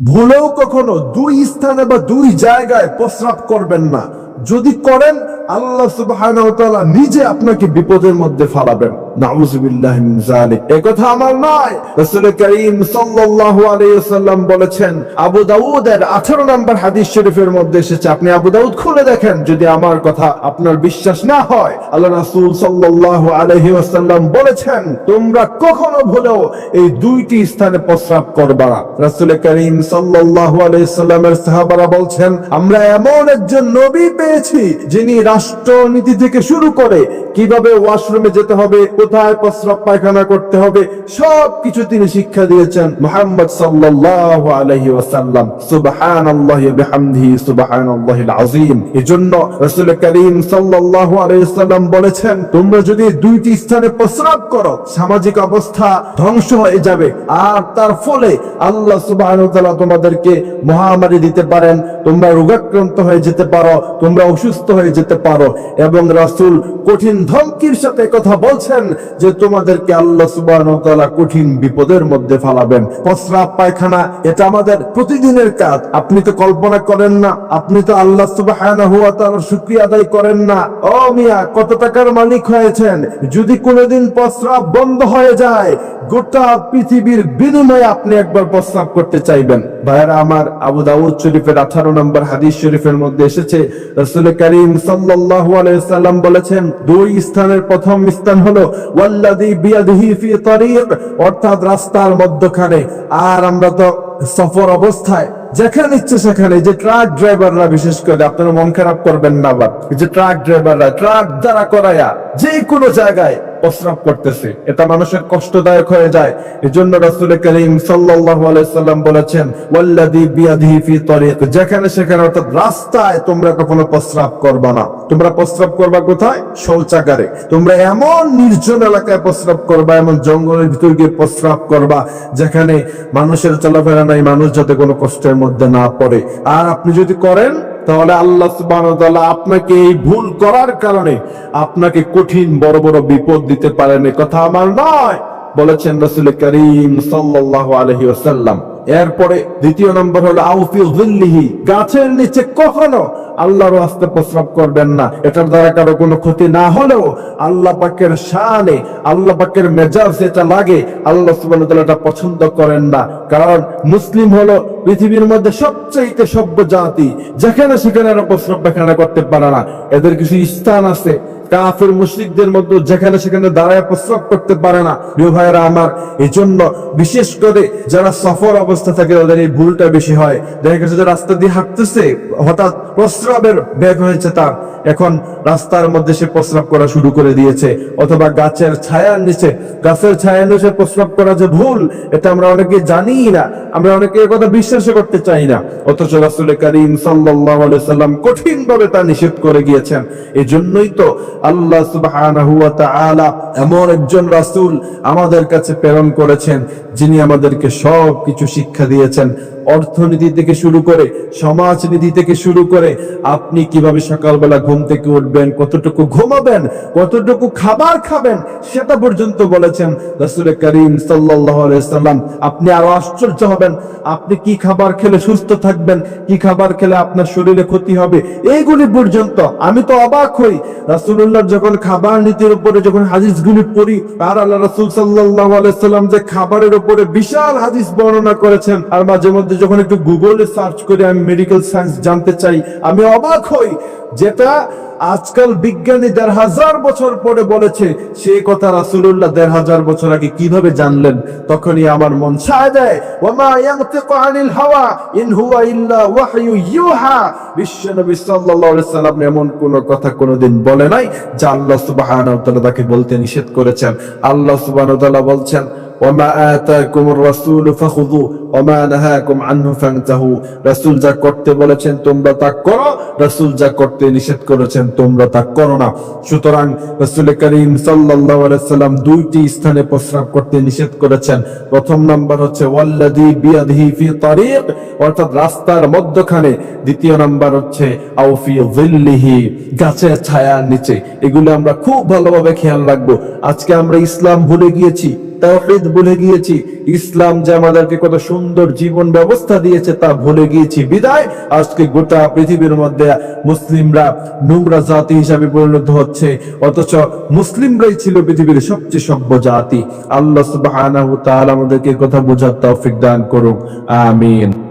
ভুলেও কখনো দুই স্থানে বা দুই জায়গায় প্রস্রাব করবেন না। যদি করেন আল্লাহ নিজে আপনাকে বিপদের মধ্যে ফালাবেন। নাউযুবিল্লাহি যালিক। এই কথা আমার নয়। রাসূল করিম সাল্লাল্লাহু আলাইহি ওয়াসাল্লাম বলেছেন, আবু দাউদের 18 নম্বর হাদিস শরীফের মধ্যে এসেছে। আপনি আবু দাউদ খুলে দেখেন, যদি আমার কথা আপনার বিশ্বাস না আল্লাহ রাসূল সাল্লাল্লাহু আলাইহি ওয়াসাল্লাম বলেছেন, তোমরা কখনো ভুলেও এই দুইটি স্থানে প্রস্রাব করবা না। রাসূল করিম সাল্লাল্লাহু আলাইহি সাল্লামের সাহাবারা বলছেন, আমরা এমন একজন নবী পেয়েছি, যিনি রাষ্ট্রনীতি থেকে শুরু করে কীভাবে ওয়াশরুমে যেতে হবে, কোথায় প্রস্রাব পায়খানা করতে হবে সব কিছু তিনি শিক্ষা দিয়েছেন মুহাম্মদ ওয়াসাল্লাম। বলেছেন, তোমরা যদি দুইটি স্থানে প্রস্রাব করো, সামাজিক অবস্থা ধ্বংস হয়ে যাবে। আর তার ফলে আল্লাহ তাআলা তোমাদেরকে মহামারী দিতে পারেন। তোমরা রোগাক্রান্ত হয়ে যেতে পারো, তোমরা অসুস্থ হয়ে যেতে পারো। এবং রাসূল কঠিন ধমকির সাথে কথা বলছেন যে তোমাদেরকে আল্লাহ তাআলা কঠিন বিপদের মধ্যে ফালাবেন। প্রস্রাব, পায়খানা, এটা আমাদের প্রতিদিনের কাজ। আপনি তো কল্পনা করেন না, আপনি তো আল্লাহ ওয়া আদায় করেন না। ও মিয়া, কত টাকার মালিক হয়েছেন? যদি কোনোদিন প্রস্রাব বন্ধ হয়ে যায়, গোটা পৃথিবীর বিনিময়ে আপনি একবার প্রস্রাব করতে চাইবেন। ভাইরা আমার আবু দাউদ শরীফের 18 নম্বর হাদিস শরীফের মধ্যে এসেছে, রাসূল করিম সাল্লাম বলেছেন, দুই স্থানের প্রথম স্থান হলো অর্থাৎ রাস্তার মধ্যখানে। আর আমরা তো সফর অবস্থায়, যেখানে ইচ্ছে সেখানে, যে ট্রাক ড্রাইভাররা বিশেষ করে, আপনারা মন খারাপ করবেন না আবার যে ট্রাক ড্রাইভাররা, ট্রাক দ্বারা করায়া যে কোনো জায়গায় প্রস্রাব করতেছে। এটা মানুষের কষ্টদায়ক হয়ে যায়। এজন্য রাসূল করিম সাল্লাল্লাহু আলাইহি সাল্লাম বলেছেন, ওয়াল্লাযী বিয়াদিহি ফি তারিক। যেখানে সেখানে অর্থাৎ রাস্তায় তোমরা কখনো প্রস্রাব করবা না। তোমরা প্রস্রাব করবা কোথায়? শৌচাগারে। তোমরা এমন নির্জন এলাকায় প্রস্রাব করবা, এমন জঙ্গলের ভিতর গিয়ে প্রস্রাব করবা, যেখানে মানুষের চলাফেরা নাই, মানুষ যাতে কোনো কষ্টের মধ্যে না পড়ে। আর আপনি যদি করেন তাহলে আল্লাহ আপনাকে এই ভুল করার কারণে আপনাকে কঠিন বড় বড় বিপদ দিতে পারেন কথা আমার নয়। বলেছেন রসুল করিম সাল্লাহ আলাইহি ওসাল্লাম এরপরে দ্বিতীয় নম্বর হলো, আউফি গাছের নিচে কখনো আল্লাহর আস্তে প্রস্রাব করবেন না। এটার দ্বারা কারও কোনো ক্ষতি না হলেও আল্লাহ পাকের শানে, আল্লাহ পাকের মেজাজ যেটা লাগে, আল্লাহ সুবান এটা পছন্দ করেন না। কারণ মুসলিম হলো পৃথিবীর মধ্যে সবচেয়ে সভ্য জাতি। যেখানে সেখানে প্রস্রাব পায়খানা করতে পারে না। এদের কিছু স্থান আছে। কাফের মুশরিকদের মধ্যে যেখানে সেখানে দাঁড়ায় প্রস্রাব করতে পারে না। প্রিয় ভাইয়েরা আমার এই জন্য বিশেষ করে যারা সফর অবস্থা থাকে তাদের এই ভুলটা বেশি হয়। দেখা গেছে যে রাস্তা দিয়ে হাঁটতেছে, হঠাৎ প্রস্রাবের ব্যাগ হয়েছে তার। এখন রাস্তার মধ্যে সে প্রস্রাব করা শুরু করে দিয়েছে, অথবা গাছের ছায়ার নিচে, গাছের ছায়ার নিচে প্রস্রাব করা যে ভুল, এটা আমরা অনেকে জানি না, আমরা অনেকে কথা বিশ্বাস করতে চাই না। অথচ রাসূল করিম আলাইহি সাল্লাম কঠিন ভাবে তা নিষেধ করে গিয়েছেন। এই জন্যই তো আল্লাহ তাআলা এমন একজন রাসূল আমাদের কাছে প্রেরণ করেছেন, যিনি আমাদেরকে সব কিছু শিক্ষা দিয়েছেন। অর্থনীতি থেকে শুরু করে, সমাজনীতি থেকে শুরু করে, আপনি কীভাবে সকালবেলা ঘুম থেকে উঠবেন, কতটুকু ঘুমাবেন, কতটুকু খাবার খাবেন, সেটা পর্যন্ত বলেছেন রাসূল করিম সাল্লাম আপনি আরও আশ্চর্য হবেন, আপনি কি খাবার খেলে সুস্থ থাকবেন, কি খাবার খেলে আপনার শরীরে ক্ষতি হবে এইগুলি পর্যন্ত। আমি তো অবাক হই, রাসূলুল্লাহ যখন খাবার নীতির উপরে যখন হাদিসগুলি পড়ি, আর আল্লাহ রাসূল সাল্লাল্লাহু আলাইহি সাল্লাম যে খাবারের উপরে বিশাল হাদিস বর্ণনা করেছেন, আর মাঝে মধ্যে যখন একটু গুগলে সার্চ করে আমি মেডিকেল সায়েন্স জানতে চাই, আমি অবাক হই যেটা আজকাল বিজ্ঞানী দেড় হাজার বছর পরে বলেছে সেই কথা রাসূলুল্লাহ দেড় হাজার বছর আগে কীভাবে জানলেন? তখনই আমার মন সাল্লাম এমন কোন কথা কোনোদিন বলে নাই, যা আল্লাহ তাকে বলতে নিষেধ করেছেন। আল্লাহ সুবহানাহু বলছেন যা করতে বলেছেন তোমরা তা করো, রাসূল যা করতে নিষেধ করেছেন তোমরা তা করো না। সুতরাং রাসূল করিম সাল্লাল্লাহু আলাইহি সাল্লাম দুইটি স্থানে প্রস্রাব করতে নিষেধ করেছেন। প্রথম নাম্বার হচ্ছে বিয়াদিহি ফি তারিক, অর্থাৎ রাস্তার মধ্যখানে। দ্বিতীয় নাম্বার হচ্ছে, আও ফি যিল্লিহি, গাছের ছায়ার নিচে। এগুলো আমরা খুব ভালোভাবে খেয়াল রাখব। আজকে আমরা ইসলাম ভুলে গিয়েছি, তাওহীদ ভুলে গিয়েছি। ইসলাম যে আমাদেরকে কত সুন্দর জীবন ব্যবস্থা দিয়েছে তা ভুলে গিয়েছি। বিদায়। আজকে গোটা পৃথিবীর মধ্যে মুসলিমরা নোংরা জাতি হিসাবে পরিণত হচ্ছে। অথচ মুসলিমরাই ছিল পৃথিবীর সবচেয়ে সভ্য জাতি। আল্লাহ আমাদেরকে কথা বোঝার তৌফিক দান করুক। আমিন।